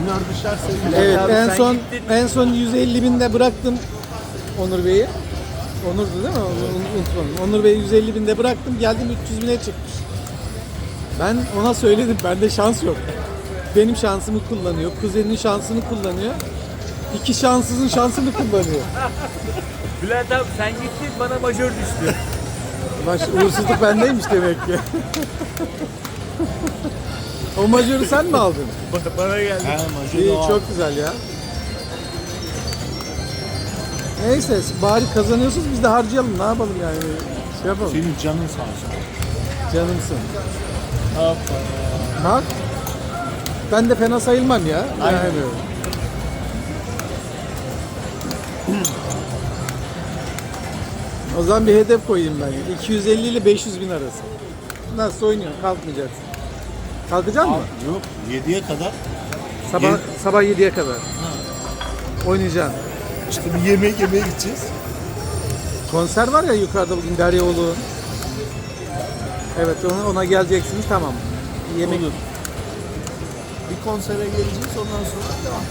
Minör düşer sevgiler. Evet abi en son gittin. en son 150 binde bıraktım Onur Bey'i. Onur'du değil mi? Unutmadım. Onur Bey'i 150 binde bıraktım. Geldim 300 bine çıkmış. Ben ona söyledim. Bende şans yok. Benim şansımı kullanıyor. Kuzeninin şansını kullanıyor. İki şanssızın şansını kullanıyor. Bülent abi sen gittin bana majör düştü. Baş, uğursuzluk bendeymiş demek ki. o majörü sen mi aldın? Bana- geldi. He, majör İyi, çok güzel ya. Neyse bari kazanıyorsunuz biz de harcayalım ne yapalım yani şey yapalım Senin canın sağ olsun. canımsın. Bak ben de fena sayılmam ya. Aynen. Yani. O zaman bir hedef koyayım ben. 250 ile 500 bin arası. Nasıl oynuyorsun? Kalkmayacaksın. Kalkacak mısın? Yok 7'ye kadar Sabah Yedi- sabah 7'ye kadar. Oynayacaksın. işte bir yemek yemeye gideceğiz. Konser var ya yukarıda bugün Deryaoğlu. Evet ona, ona geleceksiniz tamam. Yemek Olur. Bir konsere geleceğiz ondan sonra devam.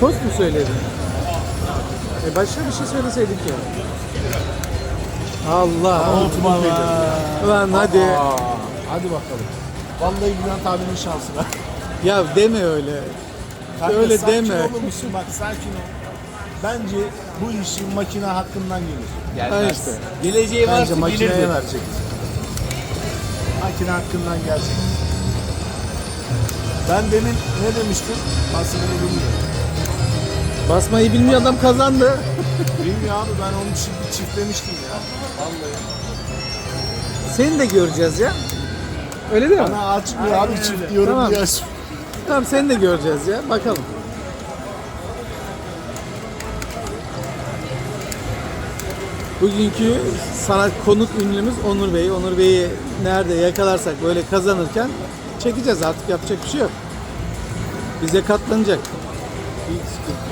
Tost mu söyledin? E başka bir şey söyleseydik ya. Allah. Unutma Ulan hadi. Aa, hadi bakalım. Vallahi Bülent abinin şansına. Ya deme öyle. Kanka, Öyle sakin deme. olur musun? Bak sakin ol. Bence bu işin makine hakkından gelir. Ha işte. Geleceği Bence varsa makineye gelirdi. verecek. Makine hakkından gelecek. Ben demin ne demiştim? Basını bilmiyorum. Basmayı bilmiyor adam kazandı. Bilmiyor abi ben onun için bir çiftlemiştim ya. Vallahi. Seni de göreceğiz ya. Öyle değil mi? Bana açmıyor abi çift diyorum Tamam. diye aç. Tamam seni de göreceğiz ya. Bakalım. Bugünkü sanat konuk ünlümüz Onur Bey. Onur Bey'i nerede yakalarsak böyle kazanırken çekeceğiz artık yapacak bir şey yok. Bize katlanacak. Hiç sıkıntı.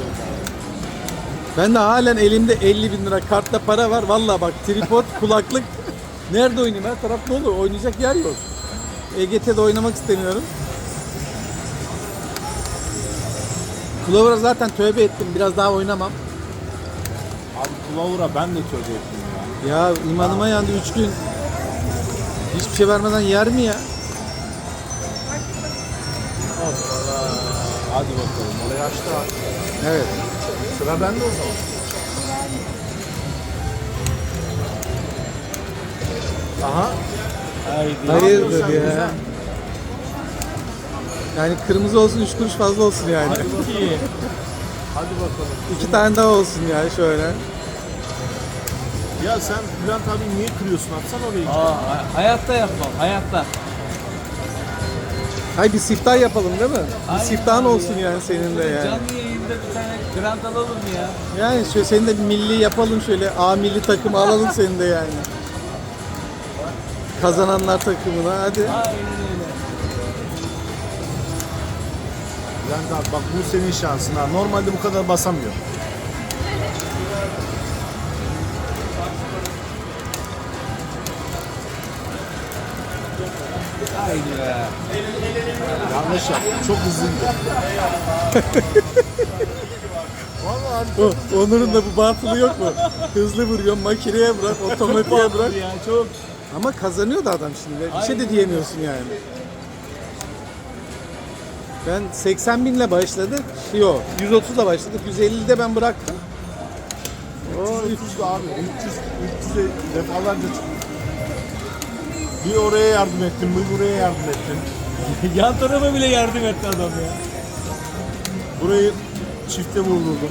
Ben de halen elimde 50 bin lira kartta para var. Vallahi bak tripod, kulaklık. Nerede oynayayım? Her taraf dolu. Oynayacak yer yok. EGT'de oynamak istemiyorum. Clover'a zaten tövbe ettim. Biraz daha oynamam. Abi Clover'a ben de tövbe ettim ya. Ya imanıma yandı 3 gün. Hiçbir şey vermeden yer mi ya? Hadi bakalım orayı açtı abi. Evet. Sıra bende o zaman. Aha. Haydi. Hayırdır ya. güzel? Yani kırmızı olsun 3 kuruş fazla olsun yani. Hadi bakalım. Hadi bakalım. İki tane daha olsun yani şöyle. Ya sen Bülent abi niye kırıyorsun? Atsan orayı. Aa, hay- hayatta yapmam hayatta. Hay bir siftah yapalım değil mi? Bir Aynen siftahın abi olsun ya. yani senin de yani. Canlı yayında bir tane grant alalım ya? Yani şöyle senin de bir milli yapalım şöyle A milli takımı alalım senin de yani. Kazananlar takımına hadi. Aynen öyle. Bülent abi bak bu senin şansın ha. Normalde bu kadar basamıyor. Haydi be. Yaptın. Çok hızlıydı. Vallahi Onur'un da bu batılı yok mu? Hızlı vuruyor, makineye bırak, otomatiğe bırak. ya çok. Ama kazanıyor da adam şimdi. Bir şey de diyemiyorsun yani. Ben 80 binle başladık. Yok, 130 ile başladık. 150'de ben bıraktım. O 300 abi. 300 300'e defalarca çıktı. Bir oraya yardım ettim, bir buraya yardım ettim. Yan tarafa bile yardım etti adam ya. Burayı çifte vurdurdum.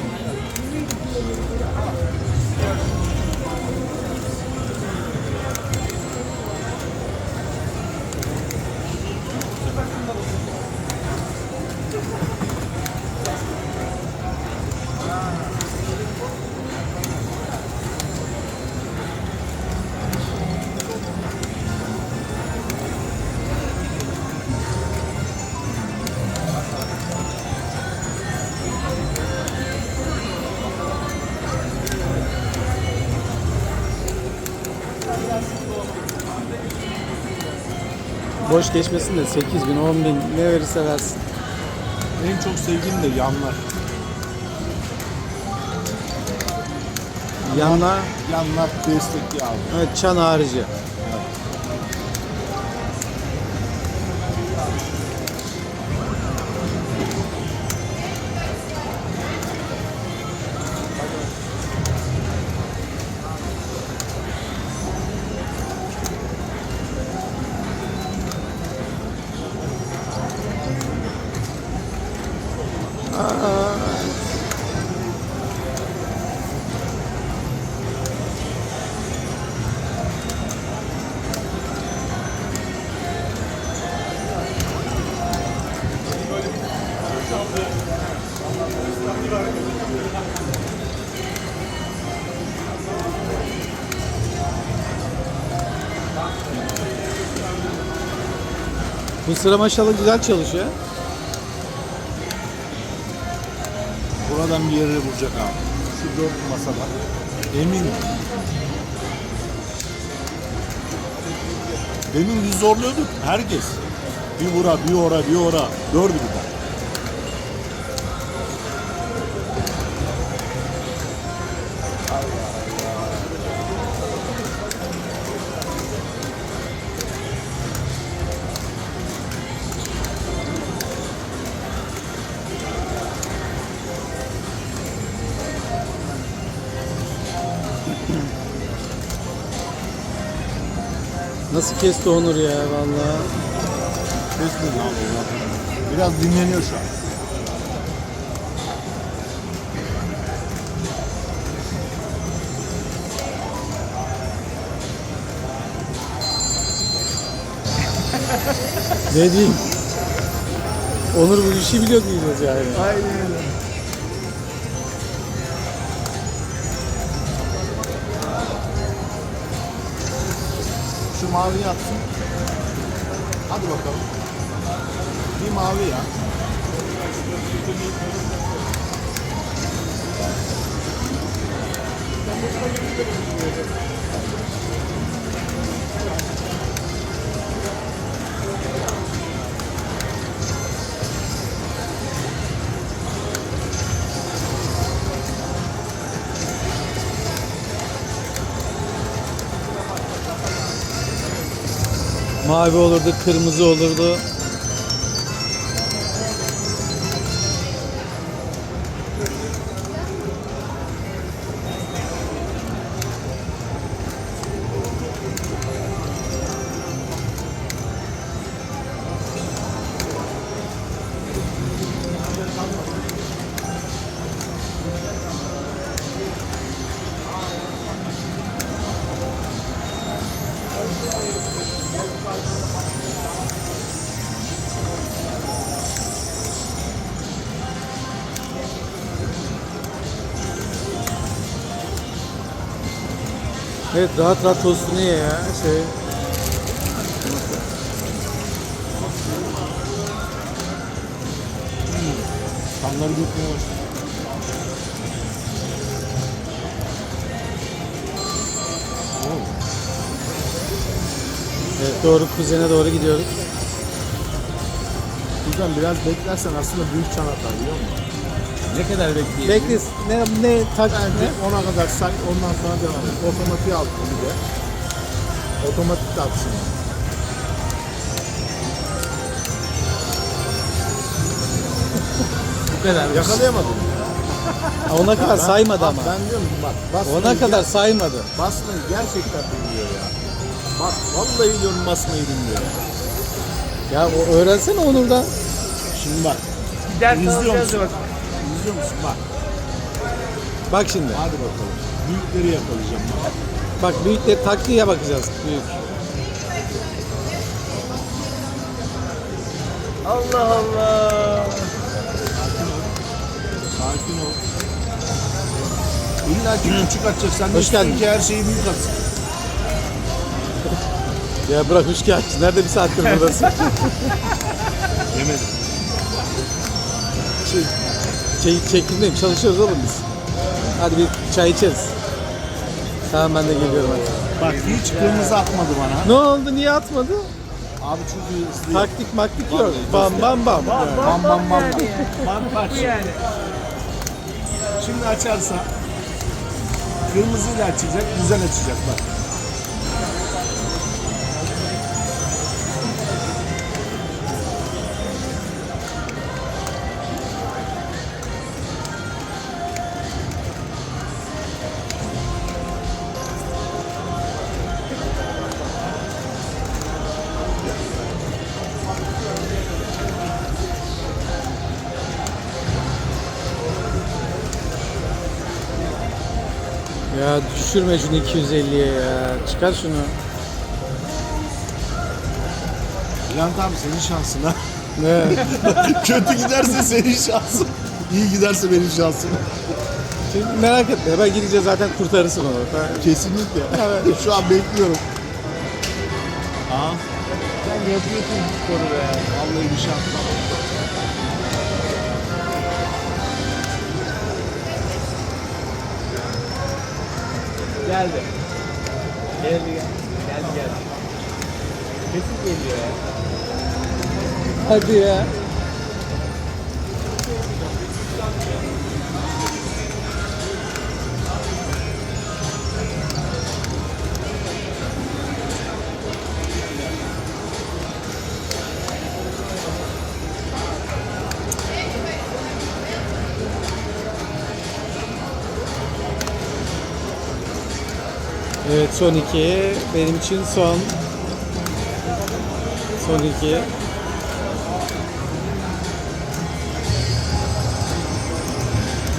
Boş geçmesin de 8 bin, 10 bin ne verirse versin. En çok sevdiğim de yanlar. Yanına Yanlar destekli abi. evet, çan harici. Bu sıra maşallah güzel çalışıyor. Buradan bir yere vuracak abi. Şu dört masada. Eminim. Demin biz zorluyorduk. Herkes. Bir vura, bir ora, bir ora. Dördü bir Nasıl kesti Onur ya vallahi. Kesmedi abi. ya. Biraz dinleniyor şu an. Ne diyeyim? Onur bu işi biliyor diyeceğiz yani. Aynen öyle. Şu mavi yatsın. Hadi bakalım. Bir mavi ya. Mavi olurdu, kırmızı olurdu. Evet rahat rahat tostunu ye ya. Şey. Kanları başladı. Evet doğru kuzene doğru gidiyoruz. Buradan biraz beklersen aslında büyük çan atar biliyor musun? Ne kadar bekleyelim? Bekle ne ne Bence ne? ona kadar say ondan sonra devam et. Otomatiği al bir de. Otomatik de atsın. Bu kadar. Yakalayamadım. Ona kadar saymadı bak, ama. Ben diyorum bak basmayı, Ona kadar saymadı. basmayı gerçekten bilmiyor ya. Bak vallahi diyorum basmayı bilmiyor ya. Ya o öğrensene Onur'dan. Şimdi bak. Bir ders İzliyor musun? bak. İzliyor musun? Bak. Bak şimdi. Hadi bakalım. Büyükleri yakalayacağım. Bak. Bak büyükleri taktiğe bakacağız. Büyük. Allah Allah. Sakin ol. İlla ki küçük atacak. Sen de Hoş istiyorsun geldin. ki her şeyi büyük atsın. Ya bırak hoş geldin. Nerede bir saattir buradasın? Yemedim. Şey, çekimdeyim. Çalışıyoruz oğlum biz. Hadi bir çay içeriz. Tamam ben de geliyorum hadi. Bak hiç kırmızı atmadı bana. Ne oldu? Niye atmadı? Abi çünkü hızlı. Taktik maktik yok. Bam bam bam. Bam bam Bam, bam bam, bam, yani. Bak bak. Yani. Şimdi açarsa kırmızıyla açacak, güzel açacak bak. Düşürme şunu 250'ye ya. Çıkar şunu. Bülent abi senin şansın ha. Ne? Kötü giderse senin şansın. İyi giderse benim şansım. Şimdi merak etme. Ben gidince zaten kurtarırsın onu. Ben- Kesinlikle. Şu an bekliyorum. Aa, Sen yapıyorsun bu sporu be. vallahi bir şey. Geldi. Geldi geldi. Geldi geldi. Kesin geliyor ya. Hadi ya. Son iki. Benim için son. Son iki.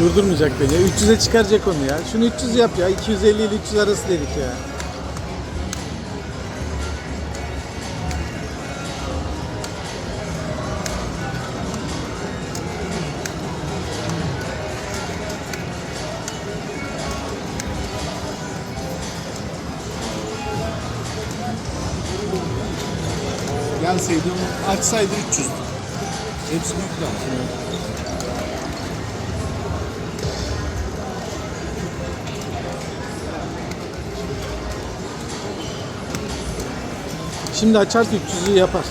Durdurmayacak beni. 300'e çıkaracak onu ya. Şunu 300 yap ya. 250 ile 300 arası dedik ya. Açsaydı 300. Hepsi büyük lan. Şimdi açar 300'ü yapar.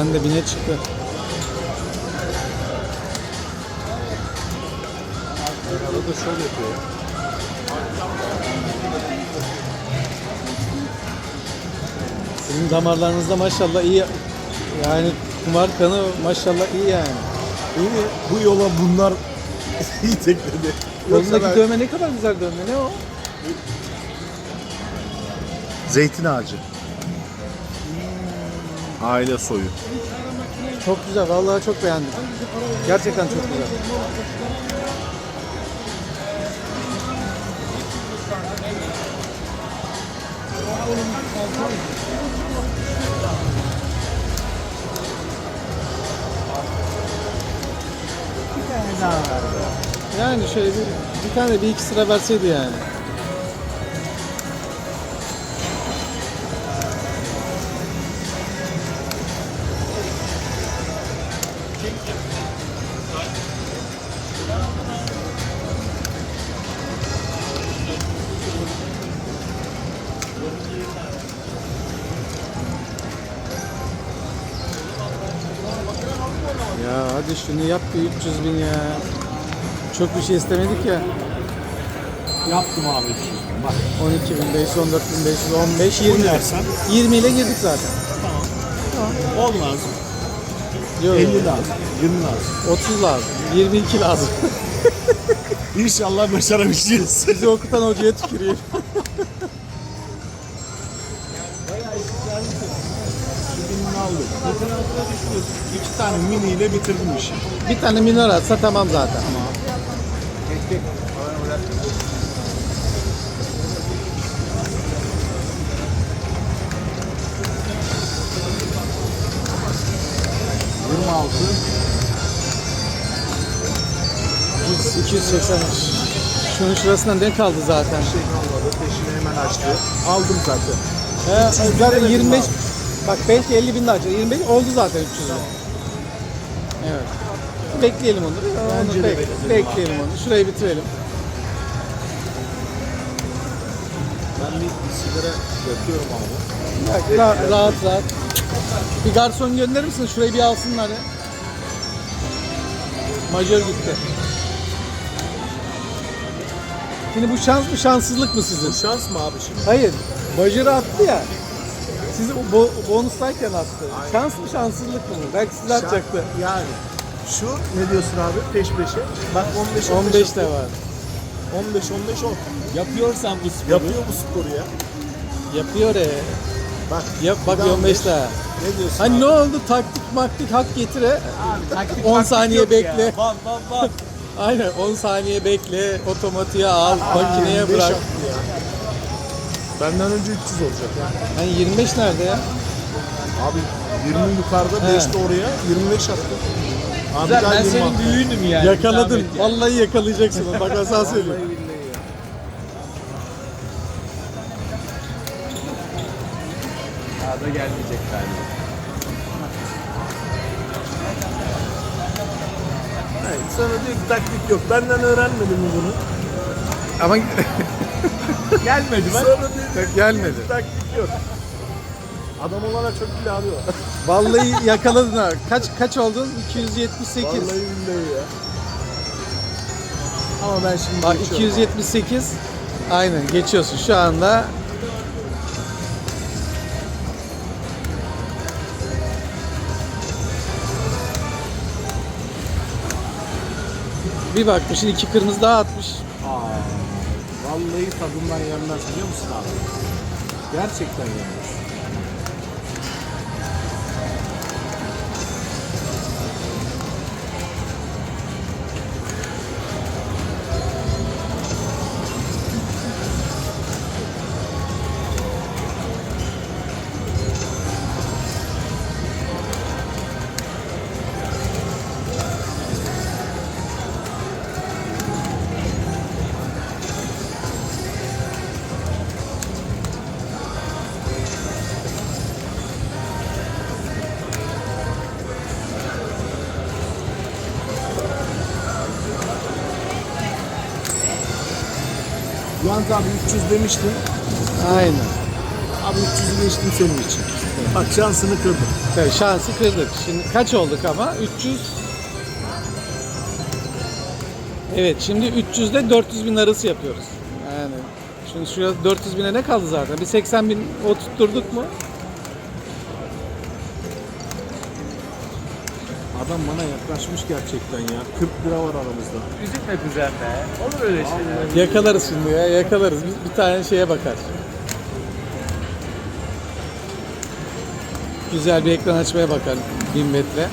Kızan da bine çıktı. Arada şöyle yapıyor. Sizin damarlarınızda maşallah iyi. Yani kumar kanı maşallah iyi yani. İyi mi? Bu yola bunlar iyi tekledi. Yoksa Kolundaki ben- dövme ne kadar güzel dövme. Ne o? Zeytin ağacı. Aile soyu. Çok güzel. Vallahi çok beğendim. Gerçekten çok güzel. Yani şöyle bir, bir tane bir iki sıra verseydi yani. Hadi şunu yap bir 300 bin ya. Çok bir şey istemedik ya. Yaptım abi 300. Bak 12 bin 500, 14 bin 500, 15, 20. oynarsan 20 ile girdik zaten. 10 lazım. Yok, 50 lazım. 20 lazım. 30 lazım. 22 lazım. İnşallah başarabileceğiz. Bizi okutan hocaya tükürüyor. İki tane mini ile bitirdim işi. Bir tane minor atsa tamam zaten. Yirmi altı. 280. Şunun şurasından ne kaldı zaten? Şey kalmadı. Peşini hemen açtı. Aldım zaten. He, zaten 25 bak belki 50 bin daha açacak. 25 oldu zaten 300 bin. Evet. Bekleyelim onu. Bence onu de bek- bekleyelim. bekleyelim onu. Şurayı bitirelim. Ben bir sigara yapıyorum abi. Bak, ra- rahat rahat. Bir garson gönderir misin? Şurayı bir alsınlar ya. Majör gitti. Şimdi bu şans mı şanssızlık mı sizin? Şans mı abi şimdi? Hayır. Majörü attı ya. Sizi o bo bonustayken attı. Şans mı şanssızlık mı? bu? Belki sizi atacaktı. Yani şu ne diyorsun abi peş peşe? Bak 15 15 de var. 15 15 10. Yapıyorsan bu sporu. Yapıyor bu sporu ya. Yapıyor e. Bak. Yap bak bir daha 15 daha. Ne diyorsun? Hani abi? ne oldu? Taktik maktik hak getire. Taktik 10 maktik saniye bekle. Ya. Bam bam bam. Aynen 10 saniye bekle. Otomatiğe al. makineye 25 bırak. Benden önce 300 olacak yani. Hani 25 nerede ya? Abi 20 yukarıda He. 5 de oraya 25 attı. Abi Güzel, ben 20 senin büyüğünüm yani. Yakaladın. Zahmet yani. Vallahi yakalayacaksın. Bak billahi ya. Daha da gelmeyecek galiba. Hayır, sana diyor ki taktik yok. Benden öğrenmedin mi bunu? Ama Gelmedi ben. Diyor ki gelmedi. taktik yok. Adam olana çok bile arıyor. Vallahi yakaladın ha. Kaç kaç oldun? 278. Vallahi billahi ya. Ama ben şimdi Bak geçiyorum 278. Aynen geçiyorsun şu anda. Bir bakmışsın iki kırmızı daha atmış. Aa, vallahi tadından yenmez biliyor musun abi? Gerçekten yenmez. Yalnız abi 300 demiştin. Aynen. Abi 300'ü geçtim senin için. Bak şansını kırdım. Tabii şansı kırdık. Şimdi kaç olduk ama? 300 Evet şimdi 300 ile 400 bin arası yapıyoruz. Yani şimdi şuraya 400 bine ne kaldı zaten? Bir 80 bin oturtturduk mu? Adam bana yaklaşmış gerçekten ya. 40 lira var aramızda. Üzülme kuzen be. Olur öyle şeyler. Yakalarız şimdi ya yakalarız. Bir, bir tane şeye bakar. Güzel bir ekran açmaya bakar 1000 metre.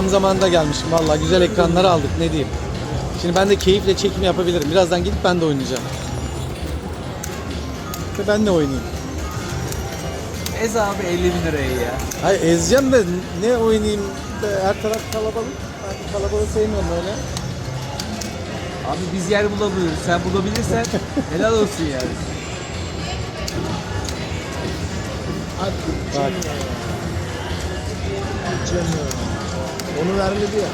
Tam zamanında gelmişim vallahi güzel ekranları aldık ne diyeyim. Şimdi ben de keyifle çekim yapabilirim. Birazdan gidip ben de oynayacağım. Ve ben de oynayayım. Ez abi 50 bin lirayı ya. Hayır ezeceğim de ne oynayayım de her taraf kalabalık. Ben kalabalığı sevmiyorum öyle. Abi biz yer bulamıyoruz. Sen bulabilirsen helal olsun yani. Hadi. Bak. Canım. Onu vermedi ya.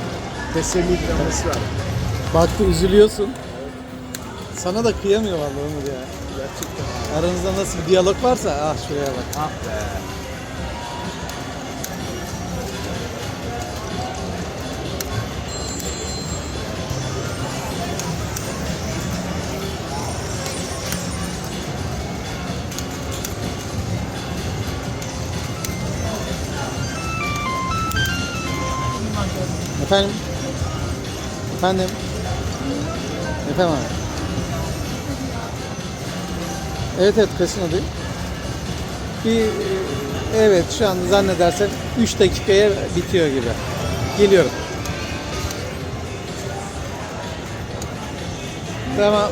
Teselli ikramesi var. Baktı üzülüyorsun. Sana da kıyamıyor vallahi Onur ya. Gerçekten. Aranızda nasıl bir diyalog varsa ah şuraya bak. Ah be. Efendim? Efendim? Efendim abi? Evet evet kasinodayım. Bir e, evet şu an zannedersem 3 dakikaya bitiyor gibi. Geliyorum. Tamam.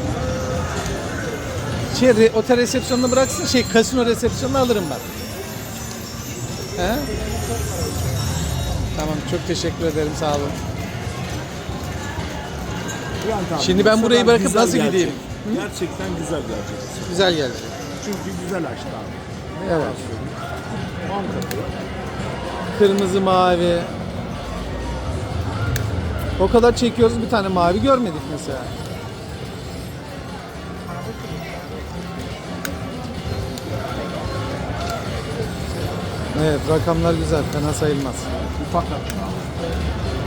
Şey, otel resepsiyonuna bıraksın, şey kasino resepsiyonuna alırım ben. He? Tamam, çok teşekkür ederim, sağ olun. Bülent abi, Şimdi ben bu burayı bırakıp güzel nasıl gideyim? Gerçekten güzel gelecek. Güzel gelecek. Çünkü güzel açtı abi. Evet. Banka. Kırmızı, mavi. O kadar çekiyoruz bir tane mavi görmedik mesela. Evet rakamlar güzel fena sayılmaz. Ufak at.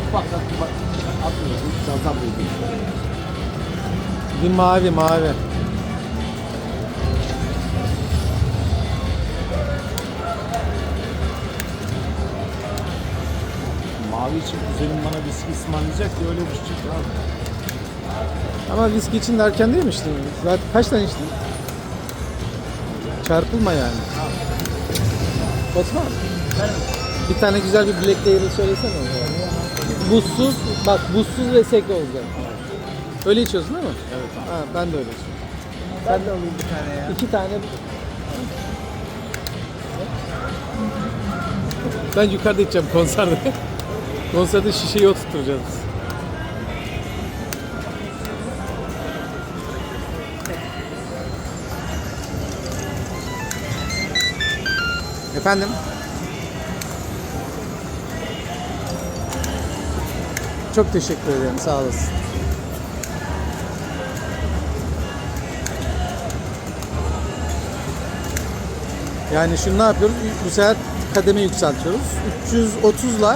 Ufak at. Bak. Atmıyoruz. Çantam değil. Bir mavi mavi. Mavi için kuzenim bana viski ısmarlayacak diye öyle düşecek abi. Ama viski için de erken değil mi işte? Zaten kaç tane içtin? Çarpılma yani. Osman. Bir tane güzel bir Black Label söylesene. Buzsuz, bak buzsuz ve sek olacak. Öyle içiyorsun değil mi? Evet abi. Ha, ben de öyle içiyorum. Ben de alayım bir tane ya. İki tane. Ben yukarıda içeceğim konserde. konserde şişeyi oturtacağız. Efendim? Çok teşekkür ederim. Sağ olasın. Yani şunu ne yapıyoruz? Bu sefer kademe yükseltiyoruz. 330 ile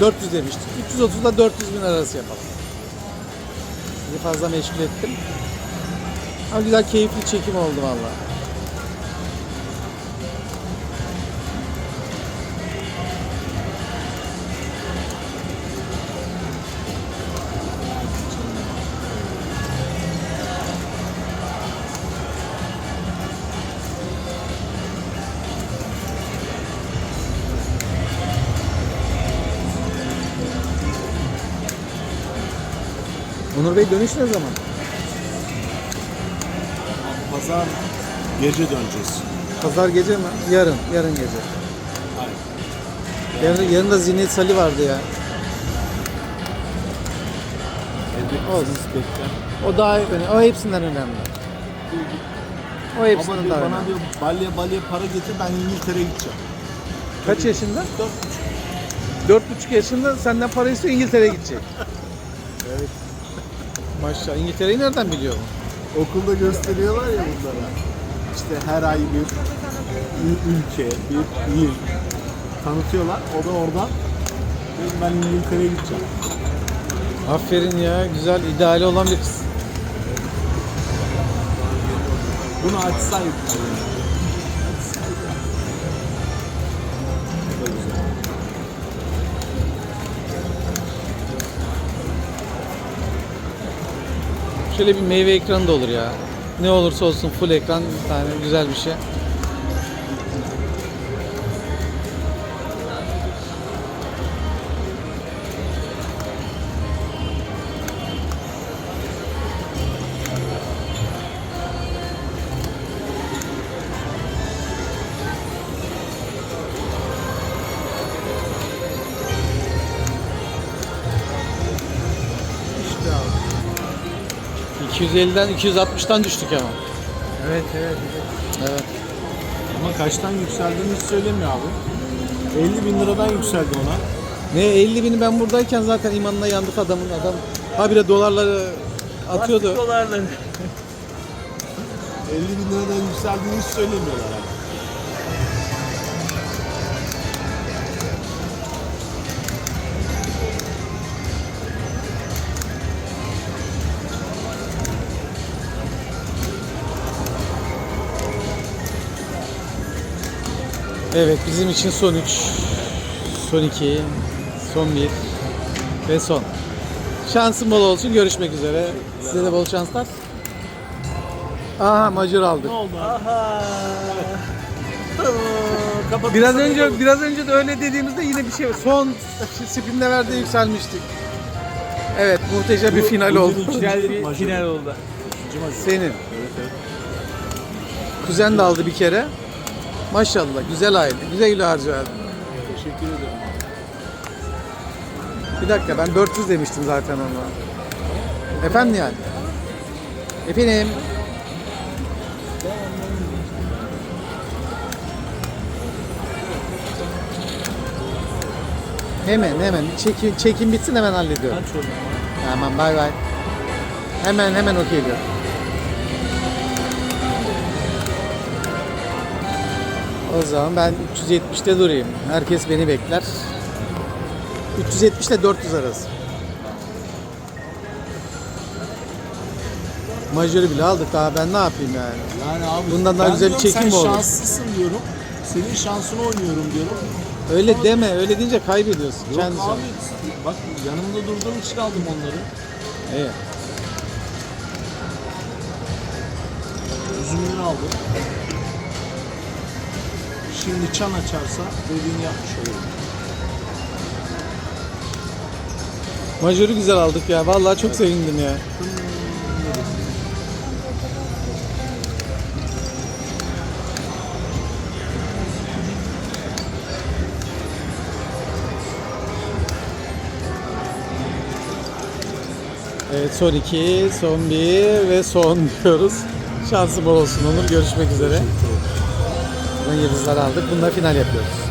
400 demiştik. 330 ile 400 bin arası yapalım. Sizi fazla meşgul ettim. Ama güzel keyifli çekim oldu valla. Onur Bey dönüş ne zaman? Pazar gece döneceğiz. Pazar gece mi? Yarın. Yarın gece. Yarın, yarın da Zinet Sali vardı ya. Olsun. O daha önemli. O hepsinden önemli. O hepsinden diyor daha bana önemli. diyor balya balya para getir ben İngiltere'ye gideceğim. Kaç yaşında? Dört Dört buçuk yaşında senden para istiyor İngiltere'ye gidecek. Maşallah İngiltere'yi nereden biliyor bu? Okulda gösteriyorlar ya bunlara. İşte her ay bir ül- ülke, bir il tanıtıyorlar. O da oradan diyor, ben İngiltere'ye gideceğim. Aferin ya güzel ideali olan bir kız. Bunu açsaydı. Şöyle bir meyve ekranı da olur ya. Ne olursa olsun full ekran bir tane güzel bir şey. 250'den 260'tan düştük ama. Evet evet. Evet. Ama kaçtan yükseldiğini hiç söylemiyor abi. 50 bin liradan yükseldi ona. Ne 50 bini ben buradayken zaten imanına yandık adamın adam. Habire dolarları atıyordu. Bastık dolarları. 50 bin liradan yükseldiğini hiç söylemiyorlar abi. Evet bizim için son 3. son iki, son bir ve son. Şansın bol olsun. Görüşmek üzere. Size de bol şanslar. Aha majör aldık. Biraz önce biraz önce de öyle dediğimizde yine bir şey son spinde verdi yükselmiştik. Evet muhteşem bir final oldu. Güzel bir final oldu. Senin. Kuzen de aldı bir kere. Maşallah güzel aile. Güzel güzel harcadı. Teşekkür ederim. Bir dakika ben 400 demiştim zaten ona. Efendim yani. Efendim. Hemen hemen çekim, çekim bitsin hemen hallediyorum. Tamam bay bay. Hemen hemen okey diyor. O zaman ben 370'te durayım. Herkes beni bekler. 370 ile 400 arası. Majörü bile aldık daha ben ne yapayım yani. Yani abi Bundan daha ben güzel bir diyorum çekim sen mi olur? şanslısın diyorum. Senin şansını oynuyorum diyorum. Öyle deme öyle deyince kaybediyorsun. Yok Kendi abi bak yanımda durduğum için aldım onları. Evet. Üzümünü aldım. Şimdi çan açarsa dediğini yapmış olurum. Majörü güzel aldık ya. Vallahi çok sevindim ya. Evet son iki, son bir ve son diyoruz. Şansım bol olsun Onur. Görüşmek üzere. Buradan yıldızlar aldık. Bununla final yapıyoruz.